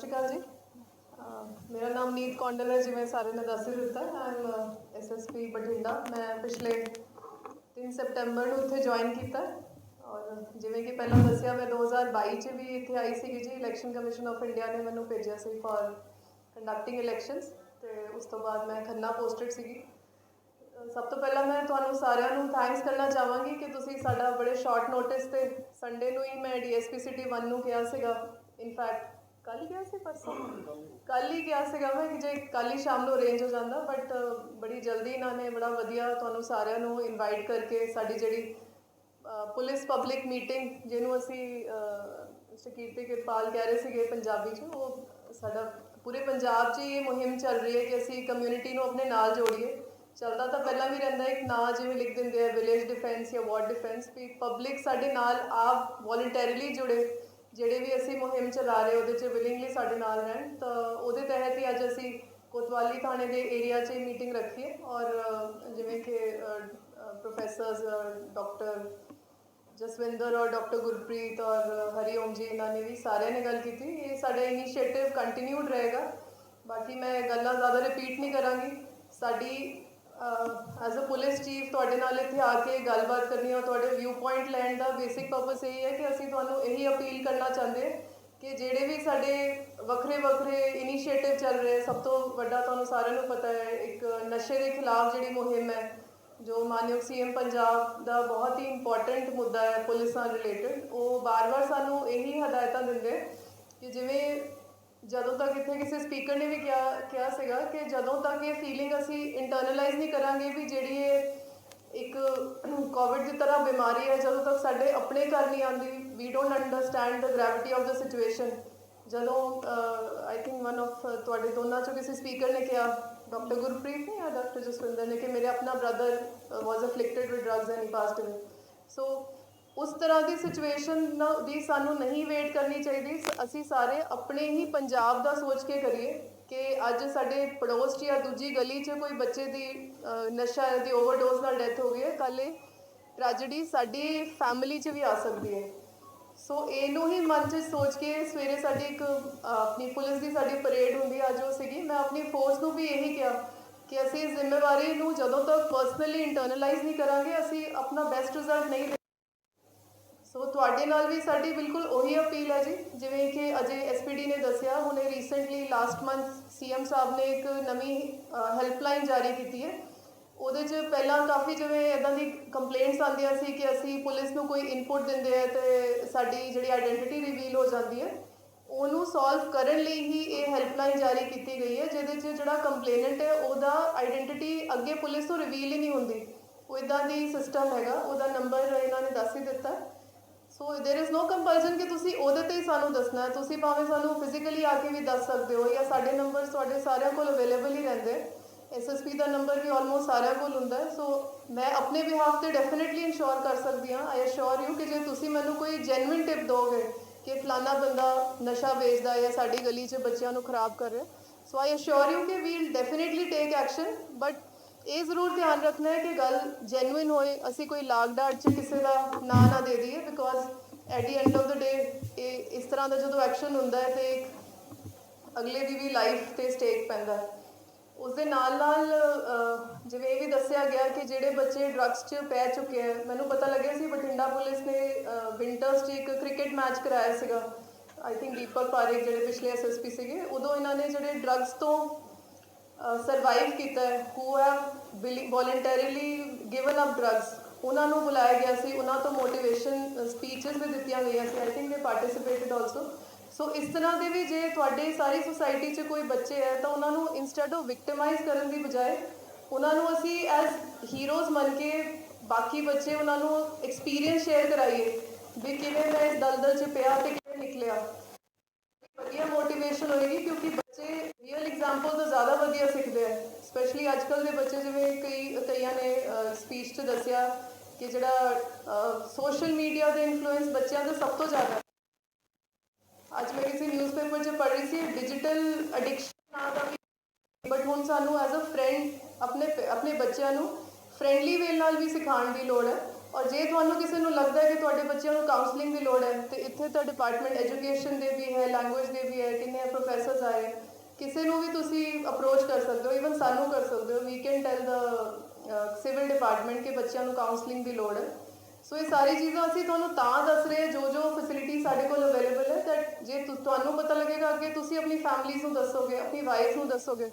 ਸ਼੍ਰੀ ਅਕਾਲ ਜੀ। ਮੇਰਾ ਨਾਮ ਨੀਤ ਕੌਂਡਲ ਹੈ, ਜਿਵੇਂ ਸਾਰੇ ਨੇ ਦੱਸ ਹੀ ਦਿੱਤਾ। ਆਮ ਐਸਐਸਪੀ ਬਠਿੰਡਾ। ਮੈਂ ਪਿਛਲੇ 3 ਸਪਟੈਂਬਰ ਨੂੰ ਇੱਥੇ ਜੁਆਇਨ ਕੀਤਾ। ਔਰ ਜਿਵੇਂ ਕਿ ਪਹਿਲਾਂ ਦੱਸਿਆ, ਮੈਂ 2022 ਚ ਵੀ ਇੱਥੇ ਆਈ ਸੀਗੀ ਜੀ। ਇਲੈਕਸ਼ਨ ਕਮਿਸ਼ਨ ਆਫ ਇੰਡੀਆ ਨੇ ਮੈਨੂੰ ਭੇਜਿਆ ਸੀ ਫॉर ਕੰਡਕਟਿੰਗ ਇਲੈਕਸ਼ਨਸ ਤੇ ਉਸ ਤੋਂ ਬਾਅਦ ਮੈਂ ਖੰਨਾ ਪੋਸਟਡ ਸੀਗੀ। ਸਭ ਤੋਂ ਪਹਿਲਾਂ ਮੈਂ ਤੁਹਾਨੂੰ ਸਾਰਿਆਂ ਨੂੰ ਥੈਂਕਸ ਕਰਨਾ ਚਾਹਾਂਗੀ ਕਿ ਤੁਸੀਂ ਸਾਡਾ ਬੜੇ ਸ਼ਾਰਟ ਨੋਟਿਸ ਤੇ ਸੰਡੇ ਨੂੰ ਹੀ ਮੈਂ ਡੀਐਸਪੀ ਸਿਟੀ 1 ਨੂੰ ਕਿਹਾ ਸੀਗਾ। ਇਨਫੈਕਟ ਕੱਲ ਹੀ ਗਿਆ ਸੀ ਪਰਸੋਂ? ਕੱਲ ਹੀ ਗਿਆ ਸੀਗਾ ਮੈਂ ਕਿ ਜੇ ਕੱਲ ਹੀ ਸ਼ਾਮ ਨੂੰ ਅਰੇਂਜ ਹੋ ਜਾਂਦਾ ਬਟ ਬੜੀ ਜਲਦੀ ਇਹਨਾਂ ਨੇ ਬੜਾ ਵਧੀਆ ਤੁਹਾਨੂੰ ਸਾਰਿਆਂ ਨੂੰ ਇਨਵਾਈਟ ਕਰਕੇ ਸਾਡੀ ਜਿਹੜੀ ਪੁਲਿਸ ਪਬਲਿਕ ਮੀਟਿੰਗ ਜਿਹਨੂੰ ਅਸੀਂ ਮਿਸਟਰ ਕਿਰਪਾਲ ਕਹਿ ਰਹੇ ਸੀਗੇ ਪੰਜਾਬੀ 'ਚ, ਉਹ ਸਾਡਾ ਪੂਰੇ ਪੰਜਾਬ 'ਚ ਹੀ ਇਹ ਮੁਹਿੰਮ ਚੱਲ ਰਹੀ ਹੈ ਕਿ ਅਸੀਂ ਕਮਿਊਨਿਟੀ ਨੂੰ ਆਪਣੇ ਨਾਲ ਜੋੜੀਏ। ਚੱਲਦਾ ਤਾਂ ਪਹਿਲਾਂ ਵੀ ਰਹਿੰਦਾ, ਇੱਕ ਨਾਂ ਜਿਵੇਂ ਲਿਖ ਦਿੰਦੇ ਆ ਵਿਲੇਜ ਡਿਫੈਂਸ ਜਾਂ ਵਾਰਡ ਡਿਫੈਂਸ ਵੀ ਪਬਲਿਕ ਸਾਡੇ ਨਾਲ ਆਪ ਵੋਲੰਟਰੀਲੀ ਜੁੜੇ। ਜਿਹੜੇ ਵੀ ਅਸੀਂ ਮੁਹਿੰਮ ਚਲਾ ਰਹੇ, ਉਹਦੇ 'ਚ ਵਿਲਿੰਗਲੀ ਸਾਡੇ ਨਾਲ ਰਹਿਣ। ਤਾਂ ਉਹਦੇ ਤਹਿਤ ਹੀ ਅੱਜ ਅਸੀਂ ਕੋਤਵਾਲੀ ਥਾਣੇ ਦੇ ਏਰੀਆ 'ਚ ਮੀਟਿੰਗ ਰੱਖੀ ਹੈ। ਔਰ ਜਿਵੇਂ ਕਿ ਪ੍ਰੋਫੈਸਰਸ ਡਾਕਟਰ ਜਸਵਿੰਦਰ ਔਰ ਡਾਕਟਰ ਗੁਰਪ੍ਰੀਤ ਔਰ ਹਰੀਓਮ ਜੀ, ਇਹਨਾਂ ਨੇ ਵੀ ਸਾਰਿਆਂ ਨੇ ਗੱਲ ਕੀਤੀ। ਇਹ ਸਾਡਾ ਇਨੀਸ਼ੀਏਟਿਵ ਕੰਟੀਨਿਊਡ ਰਹੇਗਾ। ਬਾਕੀ ਮੈਂ ਗੱਲਾਂ ਜ਼ਿਆਦਾ ਰਿਪੀਟ ਨਹੀਂ ਕਰਾਂਗੀ। ਸਾਡੀ ਐਜ਼ ਅ ਪੁਲਿਸ ਚੀਫ ਤੁਹਾਡੇ ਨਾਲ ਇੱਥੇ ਆ ਕੇ ਗੱਲਬਾਤ ਕਰਨੀ ਔਰ ਤੁਹਾਡੇ ਵਿਊ ਪੁਆਇੰਟ ਲੈਣ ਦਾ ਬੇਸਿਕ ਪਰਪਸ ਇਹ ਹੈ ਕਿ ਅਸੀਂ ਤੁਹਾਨੂੰ ਇਹੀ ਅਪੀਲ ਕਰਨਾ ਚਾਹੁੰਦੇ ਹਾਂ ਕਿ ਜਿਹੜੇ ਵੀ ਸਾਡੇ ਵੱਖਰੇ ਵੱਖਰੇ ਇਨੀਸ਼ੀਏਟਿਵ ਚੱਲ ਰਹੇ, ਸਭ ਤੋਂ ਵੱਡਾ ਤੁਹਾਨੂੰ ਸਾਰਿਆਂ ਨੂੰ ਪਤਾ ਹੈ, ਇੱਕ ਨਸ਼ੇ ਦੇ ਖਿਲਾਫ ਜਿਹੜੀ ਮੁਹਿੰਮ ਹੈ, ਜੋ ਮਾਨਯੋਗ ਸੀਐਮ ਪੰਜਾਬ ਦਾ ਬਹੁਤ ਹੀ ਇੰਪੋਰਟੈਂਟ ਮੁੱਦਾ ਹੈ, ਪੁਲਿਸ ਨਾਲ ਰਿਲੇਟਡ ਉਹ ਬਾਰ-ਬਾਰ ਸਾਨੂੰ ਇਹੀ ਹਦਾਇਤਾਂ ਦਿੰਦੇ ਕਿ ਜਿਵੇਂ ਜਦੋਂ ਤੱਕ ਇੱਥੇ ਕਿਸੇ ਸਪੀਕਰ ਨੇ ਵੀ ਕਿਹਾ ਕਿਹਾ ਸੀਗਾ ਕਿ ਜਦੋਂ ਤੱਕ ਇਹ ਫੀਲਿੰਗ ਅਸੀਂ ਇੰਟਰਨਲਾਈਜ਼ ਨਹੀਂ ਕਰਾਂਗੇ ਵੀ ਜਿਹੜੀ ਇਹ ਇੱਕ ਕੋਵਿਡ ਦੀ ਤਰ੍ਹਾਂ ਬਿਮਾਰੀ ਹੈ, ਜਦੋਂ ਤੱਕ ਸਾਡੇ ਆਪਣੇ ਘਰ ਨਹੀਂ ਆਉਂਦੀ we don't understand the gravity of the situation ਜਦੋਂ ਆਈ ਥਿੰਕ ਵਨ ਆਫ ਤੁਹਾਡੇ ਦੋਨਾਂ ਚੋਂ ਕਿਸੇ ਸਪੀਕਰ ਨੇ ਕਿਹਾ ਡਾਕਟਰ ਗੁਰਪ੍ਰੀਤ ਨੇ ਜਾਂ ਡਾਕਟਰ ਜਸਵਿੰਦਰ ਨੇ ਕਿ ਮੇਰੇ ਆਪਣਾ brother was afflicted with drugs and he passed away so ਉਸ ਤਰ੍ਹਾਂ ਦੀ ਸਿਚੁਏਸ਼ਨ ਦੀ ਸਾਨੂੰ ਨਹੀਂ ਵੇਟ ਕਰਨੀ ਚਾਹੀਦੀ। ਸ- ਅਸੀਂ ਸਾਰੇ ਆਪਣੇ ਹੀ ਪੰਜਾਬ ਦਾ ਸੋਚ ਕੇ ਕਰੀਏ ਕਿ ਅੱਜ ਸਾਡੇ ਪੜੋਸ 'ਚ ਜਾਂ ਦੂਜੀ ਗਲੀ 'ਚ ਕੋਈ ਬੱਚੇ ਦੀ ਨਸ਼ਾ ਦੀ ਓਵਰਡੋਜ਼ ਨਾਲ ਡੈਥ ਹੋ ਗਈ ਹੈ, ਕੱਲ੍ਹ ਇਹ ਟ੍ਰੈਜੇਡੀ ਸਾਡੀ ਫੈਮਿਲੀ 'ਚ ਵੀ ਆ ਸਕਦੀ ਹੈ। ਸੋ ਇਹਨੂੰ ਹੀ ਮਨ 'ਚ ਸੋਚ ਕੇ ਸਵੇਰੇ ਸਾਡੀ ਇੱਕ ਆਪਣੀ ਪੁਲਿਸ ਦੀ ਸਾਡੀ ਪਰੇਡ ਹੁੰਦੀ ਅੱਜ ਉਹ ਸੀਗੀ। ਮੈਂ ਆਪਣੀ ਫੋਰਸ ਨੂੰ ਵੀ ਇਹੀ ਕਿਹਾ ਕਿ ਅਸੀਂ ਜ਼ਿੰਮੇਵਾਰੀ ਨੂੰ ਜਦੋਂ ਤੱਕ ਪਰਸਨਲੀ ਇੰਟਰਨਲਾਈਜ਼ ਨਹੀਂ ਕਰਾਂਗੇ, ਅਸੀਂ ਆਪਣਾ ਬੈਸਟ ਰਿਜ਼ਲਟ ਨਹੀਂ ਸੋ ਤੁਹਾਡੇ ਨਾਲ ਵੀ ਸਾਡੀ ਬਿਲਕੁਲ ਉਹੀ ਅਪੀਲ ਹੈ ਜੀ। ਜਿਵੇਂ ਕਿ ਅਜੇ ਐਸਪੀਡੀ ਨੇ ਦੱਸਿਆ, ਹੁਣੇ ਰੀਸੈਂਟਲੀ ਲਾਸਟ ਮੰਥ ਸੀਐਮ ਸਾਹਿਬ ਨੇ ਇੱਕ ਨਵੀਂ ਹੈਲਪਲਾਈਨ ਜਾਰੀ ਕੀਤੀ ਹੈ। ਉਹਦੇ 'ਚ ਪਹਿਲਾਂ ਕਾਫੀ ਜਿਵੇਂ ਇਦਾਂ ਦੀ ਕੰਪਲੇਂਟਸ ਆਉਂਦੀਆਂ ਸੀ ਕਿ ਅਸੀਂ ਪੁਲਿਸ ਨੂੰ ਕੋਈ ਇਨਪੁਟ ਦਿੰਦੇ ਆ ਤੇ ਸਾਡੀ ਜਿਹੜੀ ਆਇਡੈਂਟੀਟੀ ਰਿਵੀਲ ਹੋ ਜਾਂਦੀ ਹੈ। ਉਹਨੂੰ ਸੋਲਵ ਕਰਨ ਲਈ ਹੀ ਇਹ ਹੈਲਪਲਾਈਨ ਜਾਰੀ ਕੀਤੀ ਗਈ ਹੈ, ਜਿਹਦੇ 'ਚ ਜਿਹੜਾ ਕੰਪਲੇਨੈਂਟ ਹੈ, ਉਹਦਾ ਆਇਡੈਂਟੀਟੀ ਅੱਗੇ ਪੁਲਿਸ ਤੋਂ ਰਿਵੀਲ ਹੀ ਨਹੀਂ ਹੁੰਦੀ। ਉਹ ਇਦਾਂ ਦੀ ਸਿਸਟਮ ਹੈਗਾ, ਉਹਦਾ ਨੰਬਰ ਇਹਨਾਂ ਨੇ ਦੱਸ ਹੀ ਦਿੱਤਾ। so there is no compulsion ਕਿ ਤੁਸੀਂ ਉਹਦੇ ਤੇ ਹੀ ਸਾਨੂੰ ਦੱਸਣਾ ਹੈ ਤੁਸੀਂ ਭਾਵੇਂ ਸਾਨੂੰ ਫਿਜ਼ੀਕਲੀ ਆ ਕੇ ਵੀ ਦੱਸ ਸਕਦੇ ਹੋ ਜਾਂ ਸਾਡੇ ਨੰਬਰ ਤੁਹਾਡੇ ਸਾਰਿਆਂ ਕੋਲ ਅਵੇਲੇਬਲ ਹੀ ਰਹਿੰਦੇ ਐਸਐਸਪੀ ਦਾ ਨੰਬਰ ਵੀ ਆਲਮੋਸਟ ਸਾਰਿਆਂ ਕੋਲ ਹੁੰਦਾ ਹੈ ਸੋ ਮੈਂ ਆਪਣੇ ਬਿਹਾਫ ਤੇ ਡੈਫੀਨਿਟਲੀ ਇਨਸ਼ੋਰ ਕਰ ਸਕਦੀ ਹਾਂ ਆਈ ਅਸ਼ੋਰ ਯੂ ਕਿ ਜੇ ਤੁਸੀਂ ਮੈਨੂੰ ਕੋਈ ਜੈਨੂਇਨ ਟਿਪ ਦੋਗੇ ਕਿ ਫਲਾਣਾ ਬੰਦਾ ਨਸ਼ਾ ਵੇਚਦਾ ਹੈ ਜਾਂ ਸਾਡੀ ਗਲੀ 'ਚ ਬੱਚਿਆਂ ਨੂੰ ਖਰਾਬ ਕਰ ਰਿਹਾ ਸੋ ਆਈ ਅਸ਼ੋਰ ਯੂ ਕਿ will definitely take action but ਇਹ ਜ਼ਰੂਰ ਧਿਆਨ ਰੱਖਣਾ ਹੈ ਕਿ ਗੱਲ ਜੈਨੂਇਨ ਹੋਏ, ਅਸੀਂ ਕੋਈ ਲਾਗ ਡਾਟ 'ਚ ਕਿਸੇ ਦਾ ਨਾਂ ਨਾ ਦੇ ਦਈਏ because at the end of the day ਇਹ ਇਸ ਤਰ੍ਹਾਂ ਦਾ ਜਦੋਂ ਐਕਸ਼ਨ ਹੁੰਦਾ ਹੈ ਤੇ ਅਗਲੇ ਦੀ ਵੀ ਲਾਈਫ ਤੇ ਸਟੇਕ ਪੈਂਦਾ ਹੈ। ਉਸ ਦੇ ਨਾਲ ਨਾਲ ਜਿਵੇਂ ਇਹ ਵੀ ਦੱਸਿਆ ਗਿਆ ਕਿ ਜਿਹੜੇ ਬੱਚੇ ਡਰੱਗਸ 'ਚ ਪੈ ਚੁੱਕੇ ਆ ਮੈਨੂੰ ਪਤਾ ਲੱਗਿਆ ਸੀ ਬਠਿੰਡਾ ਪੁਲਿਸ ਨੇ ਵਿੰਟਰਸ 'ਚ ਇੱਕ ਕ੍ਰਿਕਟ ਮੈਚ ਕਰਾਇਆ ਸੀਗਾ। ਆਈ ਥਿੰਕ ਦੀਪਕ ਪਾਰੇਖ ਜਿਹੜੇ ਪਿਛਲੇ ਐਸਐਸਪੀ ਸੀਗੇ, ਉਦੋਂ ਇਹਨਾਂ ਨੇ ਜਿਹੜੇ ਡਰੱਗਸ ਤੋਂ ਸਰਵਾਈਵ ਕੀਤਾ who have voluntarily given up drugs ਉਹਨਾਂ ਨੂੰ ਬੁਲਾਇਆ ਗਿਆ ਸੀ, ਉਹਨਾਂ ਤੋਂ ਮੋਟੀਵੇਸ਼ਨ ਸਪੀਚਸ ਵੀ ਦਿੱਤੀਆਂ ਗਈਆਂ ਸੀ ਆਈ ਥਿੰਕ ਦੇ ਪਾਰਟਿਸਿਪੇਟਡ ਆਲਸੋ ਸੋ ਇਸ ਤਰ੍ਹਾਂ ਦੇ ਵੀ ਜੇ ਤੁਹਾਡੇ ਸਾਰੀ ਸੋਸਾਇਟੀ 'ਚ ਕੋਈ ਬੱਚੇ ਹੈ, ਤਾਂ ਉਹਨਾਂ ਨੂੰ ਇਨਸਟੈਡ ਆਫ ਵਿਕਟਮਾਈਜ਼ ਕਰਨ ਦੀ ਬਜਾਏ ਉਹਨਾਂ ਨੂੰ ਅਸੀਂ ਐਜ਼ ਹੀਰੋਜ਼ ਮੰਨ ਕੇ ਬਾਕੀ ਬੱਚੇ ਉਹਨਾਂ ਨੂੰ ਐਕਸਪੀਰੀਅੰਸ ਸ਼ੇਅਰ ਕਰਾਈਏ ਵੀ ਕਿਵੇਂ ਮੈਂ ਇਸ ਦਲਦਲ 'ਚ ਪਿਆ ਤੇ ਕਿਵੇਂ ਨਿਕਲਿਆ। ਵਧੀਆ ਮੋਟੀਵੇਸ਼ਨ ਹੋਏਗੀ ਕਿਉਂਕਿ ਐਗਜ਼ਾਮਪਲ ਤੋਂ ਜ਼ਿਆਦਾ ਵਧੀਆ ਸਿੱਖਦੇ ਆ ਸਪੈਸ਼ਲੀ ਅੱਜ ਕੱਲ ਦੇ ਬੱਚੇ ਜਿਵੇਂ ਕਈ, ਕਈਆਂ ਨੇ ਸਪੀਚ 'ਚ ਦੱਸਿਆ ਕਿ ਜਿਹੜਾ ਸੋਸ਼ਲ ਮੀਡੀਆ ਦੇ ਇਨਫਲੂਐਂਸ ਬੱਚਿਆਂ ਦਾ ਸਭ ਤੋਂ ਜ਼ਿਆਦਾ ਅੱਜ ਮੈਂ ਕਿਸੇ ਨਿਊਜ਼ਪੇਪਰ 'ਚ ਪੜ੍ਹ ਰਹੀ ਸੀ ਡਿਜੀਟਲ ਐਡਿਕਸ਼ਨ ਨਾਂ ਦਾ ਵੀ ਬਟ ਹੁਣ ਸਾਨੂੰ ਐਜ਼ ਅ ਫਰੈਂਡ ਆਪਣੇ ਆਪਣੇ ਬੱਚਿਆਂ ਨੂੰ ਫਰੈਂਡਲੀ ਵੇ ਨਾਲ ਵੀ ਸਿਖਾਉਣ ਦੀ ਲੋੜ ਹੈ। ਔਰ ਜੇ ਤੁਹਾਨੂੰ ਕਿਸੇ ਨੂੰ ਲੱਗਦਾ ਹੈ ਕਿ ਤੁਹਾਡੇ ਬੱਚਿਆਂ ਨੂੰ ਕਾਉਂਸਲਿੰਗ ਦੀ ਲੋੜ ਹੈ, ਤੇ ਇੱਥੇ ਤਾਂ ਡਿਪਾਰਟਮੈਂਟ ਐਜੂਕੇਸ਼ਨ ਦੇ ਵੀ ਹੈ ਲੈਂਗੁਏਜ ਦੇ ਵੀ ਹੈ, ਕਿੰਨੇ ਪ੍ਰੋਫੈਸਰ ਆਏ ਕਿਸੇ ਨੂੰ ਵੀ ਤੁਸੀਂ ਅਪਰੋਚ ਕਰ ਸਕਦੇ ਹੋ ਇਵਨ ਸਾਨੂੰ ਕਰ ਸਕਦੇ ਹੋ we can tell the civil department ਕਿ ਬੱਚਿਆਂ ਨੂੰ ਕਾਉਂਸਲਿੰਗ ਦੀ ਲੋੜ ਹੈ। ਸੋ ਇਹ ਸਾਰੀ ਚੀਜ਼ਾਂ ਅਸੀਂ ਤੁਹਾਨੂੰ ਤਾਂ ਦੱਸ ਰਹੇ ਜੋ ਜੋ ਫੈਸਿਲਿਟੀ ਸਾਡੇ ਕੋਲ ਅਵੇਲੇਬਲ ਹੈ ਤਾਂ ਜੇ ਤੁਹਾਨੂੰ ਪਤਾ ਲੱਗੇਗਾ ਅੱਗੇ ਤੁਸੀਂ ਆਪਣੀ ਫੈਮਲੀਜ਼ ਨੂੰ ਦੱਸੋਗੇ, ਆਪਣੀ ਵਾਈਫ ਨੂੰ ਦੱਸੋਗੇ।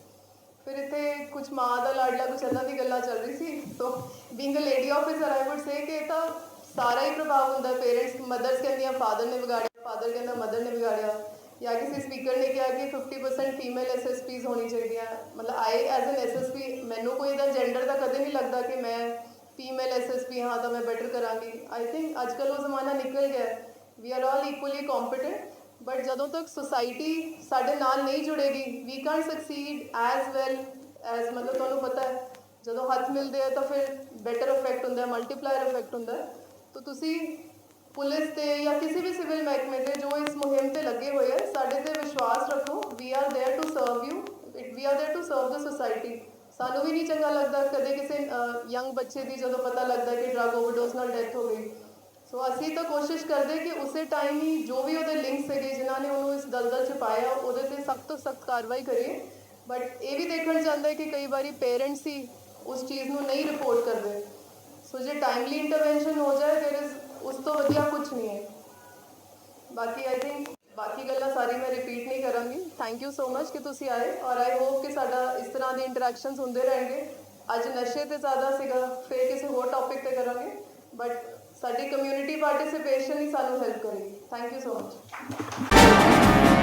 ਫਿਰ ਇੱਥੇ ਕੁਝ ਮਾਂ ਦਾ ਲਾਡਲਾ ਕੁਝ ਇਹਨਾਂ ਦੀ ਗੱਲਾਂ ਚੱਲ ਰਹੀ ਸੀ। So being a lady officer I would say ਕਿ ਇਹ ਤਾਂ ਸਾਰਾ ਹੀ ਪ੍ਰਭਾਵ ਹੁੰਦਾ ਪੇਰੈਂਟਸ ਮਦਰਸ ਕਹਿੰਦੀਆਂ ਫਾਦਰ ਨੇ ਵਿਗਾੜਿਆ ਫਾਦਰ ਕਹਿੰਦਾ ਮਦਰ ਨੇ ਵਿਗਾੜਿਆ। ਜਾਂ ਕਿਸੇ ਸਪੀਕਰ ਨੇ ਕਿਹਾ ਕਿ 50% ਫੀਮੇਲ ਐਸਐਸਪੀਜ਼ ਹੋਣੀ ਚਾਹੀਦੀਆਂ। ਮਤਲਬ ਆਈ ਐਜ਼ ਐਨ ਐਸਐਸਪੀ ਮੈਨੂੰ ਕੋਈ ਇਹਦਾ ਜੈਂਡਰ ਦਾ ਕਦੇ ਨਹੀਂ ਲੱਗਦਾ ਕਿ ਮੈਂ ਫੀਮੇਲ ਐਸਐਸਪੀ ਹਾਂ ਤਾਂ ਮੈਂ ਬੈਟਰ ਕਰਾਂਗੀ। ਆਈ ਥਿੰਕ ਅੱਜ ਕੱਲ੍ਹ ਉਹ ਜ਼ਮਾਨਾ ਨਿਕਲ ਗਿਆ we are all equally competent but ਜਦੋਂ ਤੱਕ ਸੋਸਾਇਟੀ ਸਾਡੇ ਨਾਲ ਨਹੀਂ ਜੁੜੇਗੀ we can succeed as well as ਮਤਲਬ ਤੁਹਾਨੂੰ ਪਤਾ ਹੈ। ਜਦੋਂ ਹੱਥ ਮਿਲਦੇ ਆ ਤਾਂ ਫਿਰ ਬੈਟਰ ਇਫੈਕਟ ਹੁੰਦਾ ਹੈ ਮਲਟੀਪਲਾਇਰ ਇਫੈਕਟ ਹੁੰਦਾ ਹੈ। ਤਾਂ ਤੁਸੀਂ ਪੁਲਿਸ ਤੇ ਜਾਂ ਕਿਸੇ ਵੀ ਸਿਵਲ ਮਹਿਕਮੇ ਤੇ ਜੋ ਇਸ ਮੁਹਿੰਮ ਤੇ ਲੱਗੇ ਹੋਏ ਆ ਸਾਡੇ ਤੇ ਵਿਸ਼ਵਾਸ ਰੱਖੋ we are there to serve you we are there to serve the society ਸਾਨੂੰ ਵੀ ਨਹੀਂ ਚੰਗਾ ਲੱਗਦਾ ਕਦੇ ਕਿਸੇ ਯੰਗ ਬੱਚੇ ਦੀ ਜਦੋਂ ਪਤਾ ਲੱਗਦਾ ਕਿ ਡਰਗ ਓਵਰਡੋਸ ਨਾਲ ਡੈਥ ਹੋ ਗਈ ਸੋ ਅਸੀਂ ਤਾਂ ਕੋਸ਼ਿਸ਼ ਕਰਦੇ ਕਿ ਉਸੇ ਟਾਈਮ ਹੀ ਜੋ ਵੀ ਉਹਦੇ ਲਿੰਕ ਸੀਗੇ ਜਿਨ੍ਹਾਂ ਨੇ ਉਹਨੂੰ ਇਸ ਦਲਦਲ ਚ ਪਾਇਆ ਉਹਦੇ ਤੇ ਸਖਤ ਤੋਂ ਸਖਤ ਕਾਰਵਾਈ ਕਰੀਏ ਬਟ ਇਹ ਵੀ ਦੇਖਣ ਜਾਂਦਾ ਹੈ ਕਿ ਕਈ ਵਾਰੀ ਪੇਰੈਂਟਸ ਹੀ ਉਸ ਚੀਜ਼ ਨੂੰ ਨਹੀਂ ਰਿਪੋਰਟ ਕਰਦੇ ਸੋ ਜੇ ਟਾਈਮਲੀ ਇੰਟਰਵੈਂਸ਼ਨ ਹੋ ਜਾਏ ਫਿਰ ਇਸ ਉਸ ਤੋਂ ਵਧੀਆ ਕੁਝ ਨਹੀਂ ਹੈ ਬਾਕੀ ਆਈ ਥਿੰਕ ਬਾਕੀ ਗੱਲਾਂ ਸਾਰੀ ਮੈਂ ਰਿਪੀਟ ਨਹੀਂ ਕਰਾਂਗੀ ਥੈਂਕ ਯੂ ਸੋ ਮਚ ਕਿ ਤੁਸੀਂ ਆਏ ਔਰ ਆਈ ਹੋਪ ਕਿ ਸਾਡਾ ਇਸ ਤਰ੍ਹਾਂ ਦੇ ਇੰਟਰੈਕਸ਼ਨਸ ਹੁੰਦੇ ਰਹਿਣਗੇ ਅੱਜ ਨਸ਼ੇ ਤੇ ਜ਼ਿਆਦਾ ਸੀਗਾ ਫਿਰ ਕਿਸੇ ਹੋਰ ਟੌਪਿਕ ਤੇ ਕਰਾਂਗੇ ਬਟ ਸਾਡੀ ਕਮਿਊਨਿਟੀ ਪਾਰਟਿਸਿਪੇਸ਼ਨ ਹੀ ਸਾਨੂੰ ਹੈਲਪ ਕਰੇਗੀ ਥੈਂਕ ਯੂ ਸੋ ਮਚ